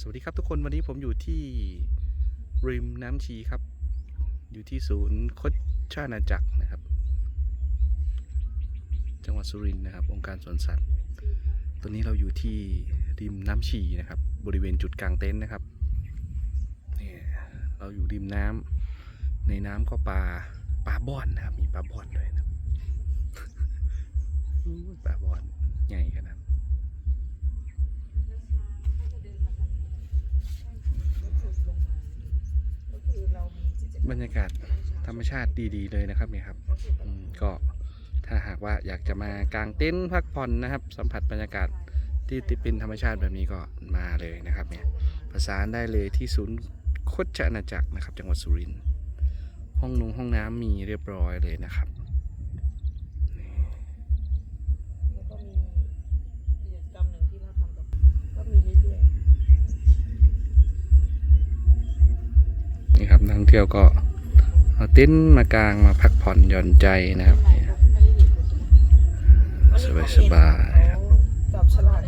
สวัสดีครับทุกคนวันนี้ผมอยู่ที่ริมน้ำชีครับ อยู่ที่ศูนย์คดชานาจักรนะครับ จังหวัดสุรินทร์นะครับ องค์การสวนสัตว์ ตอนนี้เราอยู่ที่ริมน้ำชีนะครับ บริเวณจุดกลางเต็นท์นะครับนี่เราอยู่ริมน้ำในน้ำก็ปลาปลาบ่อนนะครับ มีปลาบ่อนด้วยนะครับอู้ยปลาบ่อนใหญ่ บรรยากาศธรรมชาติดีๆเลยนะครับเนี่ยครับก็ถ้าหากว่าอยากจะมากางเต็นท์พักผ่อนนะครับ สัมผัสบรรยากาศที่ติเป็นธรรมชาติแบบนี้ก็มาเลยนะครับเนี่ยประสานได้เลยที่ศูนย์โคชอาณาจักรนะครับ จังหวัดสุรินทร์ห้องนงห้องน้ำมีเรียบร้อยเลยนะครับ นี่ครับนักท่องเที่ยวก็เอาเต็นท์มากางมาพักผ่อนหย่อนใจนะครับๆข้างในก็ไม่ได้อยู่คนเดียวสบายๆครับเขาจับฉลากโด